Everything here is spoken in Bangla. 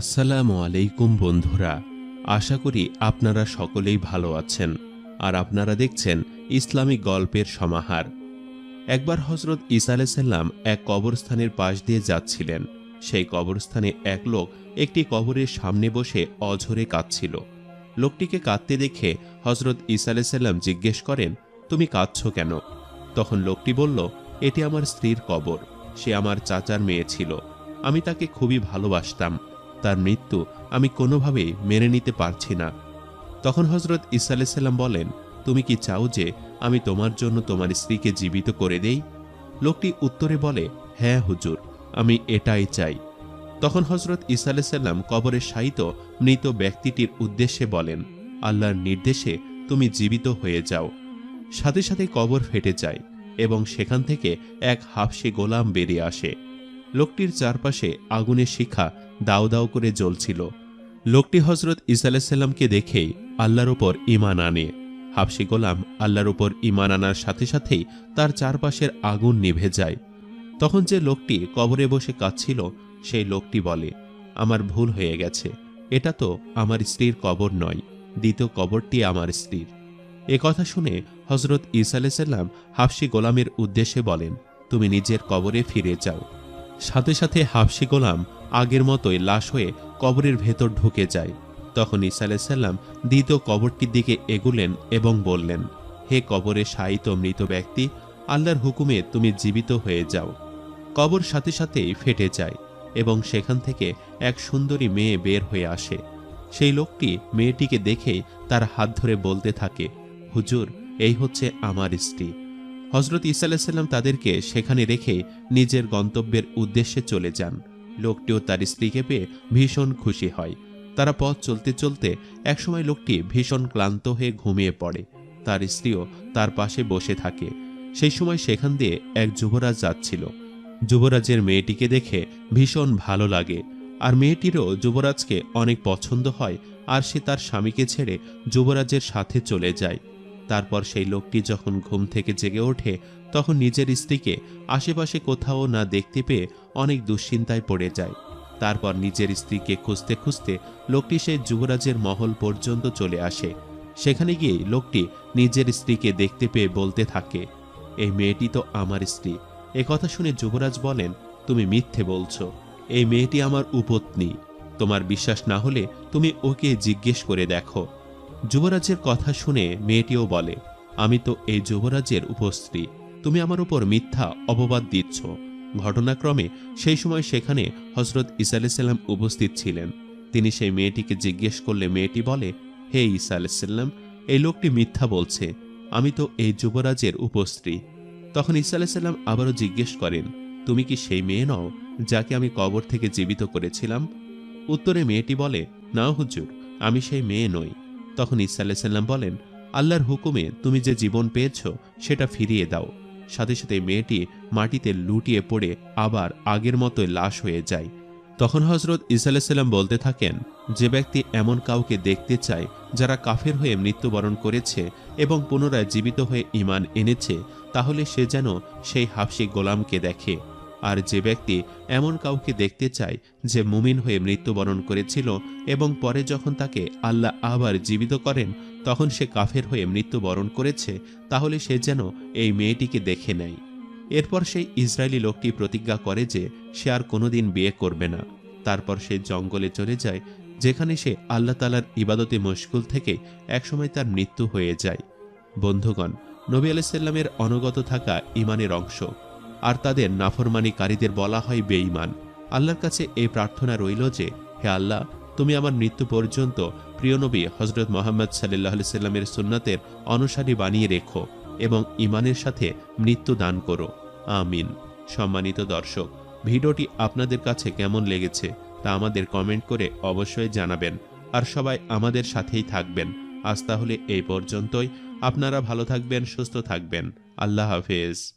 আসসালামু আলাইকুম বন্ধুরা, আশা করি আপনারা সকলেই ভালো আছেন আর আপনারা দেখছেন ইসলামিক গল্পের সমাহার। একবার হজরত ইসা আলাইসাল্লাম এক কবরস্থানের পাশ দিয়ে যাচ্ছিলেন। সেই কবরস্থানে এক লোক একটি কবরের সামনে বসে অঝরে কাঁদছিল। লোকটিকে কাঁদতে দেখে হজরত ইসা আলাইসাল্লাম জিজ্ঞেস করেন, তুমি কাঁদছ কেন? তখন লোকটি বলল, এটি আমার স্ত্রীর কবর, সে আমার চাচার মেয়ে ছিল। আমি তাকে খুবই ভালোবাসতাম। তার মৃত্যু আমি কোনোভাবেই মেনে নিতে পারছি না। তখন হজরত ইসা আলাইসাল্লাম বলেন, তুমি কি চাও যে আমি তোমার জন্য তোমার স্ত্রীকে জীবিত করে দেই? লোকটি উত্তরে বলে হ্যাঁ হুজুর, আমি এটাই চাই। তখন হজরত ইসা আলাইসাল্লাম কবরে শায়িত মৃত ব্যক্তিটির উদ্দেশ্যে বলেন, আল্লাহর নির্দেশে তুমি জীবিত হয়ে যাও। সাথে সাথে কবর ফেটে যায় এবং সেখান থেকে এক হাফসে গোলাম বেরিয়ে আসে। লোকটির চারপাশে আগুনের শিখা দাও দাও করে জ্বলছিল। লোকটি হজরত ইসা আলাইসাল্লামকে দেখেই আল্লাহর ওপর ইমান আনে। হাফসি গোলাম আল্লাহর ওপর ইমান আনার সাথে সাথেই তার চারপাশের আগুন নিভে যায়। তখন যে লোকটি কবরে বসে কাঁদছিল, সেই লোকটি বলে, আমার ভুল হয়ে গেছে। এটা তো আমার স্ত্রীর কবর নয়, দ্বিতীয় কবরটি আমার স্ত্রীর। এ কথা শুনে হজরত ইসা আলাইসাল্লাম হাফসি গোলামের উদ্দেশ্যে বলেন, তুমি নিজের কবরে ফিরে যাও। সাথে সাথে হাফসি গোলাম আগের মতোই লাশ হয়ে কবরের ভেতর ঢুকে যায়। তখন ইসা আলাইসাল্লাম দ্বিতীয় কবরটির দিকে এগুলেন এবং বললেন, হে কবরে শায়িত মৃত ব্যক্তি, আল্লাহর হুকুমে তুমি জীবিত হয়ে যাও। কবর সাথে সাথেই ফেটে যায় এবং সেখান থেকে এক সুন্দরী মেয়ে বের হয়ে আসে। সেই লোকটি মেয়েটিকে দেখে তার হাত ধরে বলতে থাকে, হুজুর, এই হচ্ছে আমার স্ত্রী। হজরত ইসা আলাইসাল্লাম তাদেরকে সেখানে রেখে নিজের গন্তব্যের উদ্দেশ্যে চলে যান। লোকটিও তার স্ত্রীকে পেয়ে ভীষণ খুশি হয়। তারা পথ চলতে চলতে একসময় লোকটি ভীষণ ক্লান্ত হয়ে ঘুমিয়ে পড়ে। তার স্ত্রীও তার পাশে বসে থাকে। সেই সময় সেখান দিয়ে এক যুবরাজ যাচ্ছিল। যুবরাজের মেয়েটিকে দেখে ভীষণ ভালো লাগে। আর মেয়েটিরও যুবরাজকে অনেক পছন্দ হয় আর সে তার স্বামীকে ছেড়ে যুবরাজের সাথে চলে যায়। তারপর সেই লোকটি যখন ঘুম থেকে জেগে ওঠে তখন নিজের স্ত্রীকে আশেপাশে কোথাও না দেখতে পেয়ে অনেক দুশ্চিন্তায় পড়ে যায়। তারপর নিজের স্ত্রীকে খুঁজতে খুঁজতে লোকটি সেই যুবরাজের মহল পর্যন্ত চলে আসে। সেখানে গিয়ে লোকটি নিজের স্ত্রীকে দেখতে পেয়ে বলতে থাকে, এই মেয়েটি তো আমার স্ত্রী। কথা শুনে যুবরাজ বলেন, তুমি মিথ্যে বলছো। এই মেয়েটি আমার উপত্নী। তোমার বিশ্বাস না হলে তুমি ওকে জিজ্ঞেস করে দেখো। যুবরাজের কথা শুনে মেয়েটিও বলে, আমি তো এই যুবরাজের উপস্ত্রী। তুমি আমার উপর মিথ্যা অপবাদ দিচ্ছ। ঘটনাক্রমে সেই সময় সেখানে হজরত ইসা আলাইসাল্লাম উপস্থিত ছিলেন। তিনি সেই মেয়েটিকে জিজ্ঞেস করলে মেয়েটি বলে, হে ইসা আলাইসাল্লাম এই লোকটি মিথ্যা বলছে। আমি তো এই যুবরাজের উপস্ত্রী তখন ইসা আলাইসাল্লাম আবারও জিজ্ঞেস করেন, তুমি কি সেই মেয়ে নও যাকে আমি কবর থেকে জীবিত করেছিলাম? উত্তরে মেয়েটি বলে, না হুজুর, আমি সেই মেয়ে নই। তখন ইসা আলাইসাল্লাম বলেন, আল্লাহর হুকুমে তুমি যে জীবন পেয়েছ সেটা ফিরিয়ে দাও। সাথে সাথে মেয়েটি মাটিতে লুটিয়ে পড়ে আবার আগের মতোই লাশ হয়ে যায়। তখন হজরত ইসা আলাইসাল্লাম বলতে থাকেন, যে ব্যক্তি এমন কাউকে দেখতে চায় যারা কাফের হয়ে মৃত্যুবরণ করেছে এবং পুনরায় জীবিত হয়ে ইমান এনেছে, তাহলে সে যেন সেই হাফসি গোলামকে দেখে। আর যে ব্যক্তি এমন কাউকে দেখতে চায় যে মুমিন হয়ে মৃত্যুবরণ করেছিল এবং পরে যখন তাকে আল্লাহ আবার জীবিত করেন তখন সে কাফের হয়ে মৃত্যুবরণ করেছে, তাহলে সে যেন এই মেয়েটিকে দেখে নেয়। এরপর সেই ইসরায়েলি লোকটি প্রতিজ্ঞা করে যে সে আর কোনোদিন বিয়ে করবে না। তারপর সে জঙ্গলে চলে যায়, যেখানে সে আল্লাহ তালার ইবাদতে মশগুল থেকে একসময় তার মৃত্যু হয়ে যায়। বন্ধুগণ, নবী আলাইসাল্লামের অনগত থাকা ইমানের অংশ, আর তাদের নাফরমানিকারীদের বলা হয় বেঈমান। আল্লাহর কাছে এই প্রার্থনা রইল যে, হে আল্লাহ তুমি আমার মৃত্যু পর্যন্ত প্রিয় নবী হজরত মোহাম্মদ সাল্লাহ সাল্লামের সুন্নাতের অনুসারী বানিয়ে রেখো এবং ইমানের সাথে মৃত্যু দান করো। আমিন। সম্মানিত দর্শক, ভিডিওটি আপনাদের কাছে কেমন লেগেছে তা আমাদের কমেন্ট করে অবশ্যই জানাবেন আর সবাই আমাদের সাথেই থাকবেন। আজ তাহলে এই পর্যন্তই। আপনারা ভালো থাকবেন, সুস্থ থাকবেন। আল্লাহ হাফেজ।